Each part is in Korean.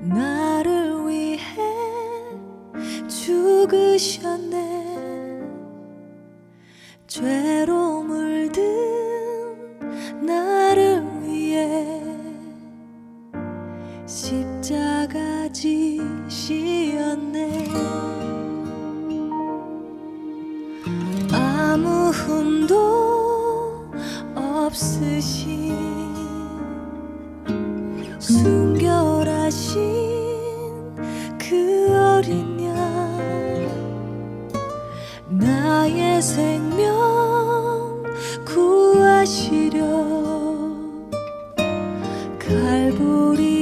나를 위해 죽으셨네. 죄로 물든 나를 위해 십자가 지시었네. 아무 흠도 없으신 순결하신 그 어린 양. 나의 생명 구하시려. 갈부리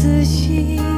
自信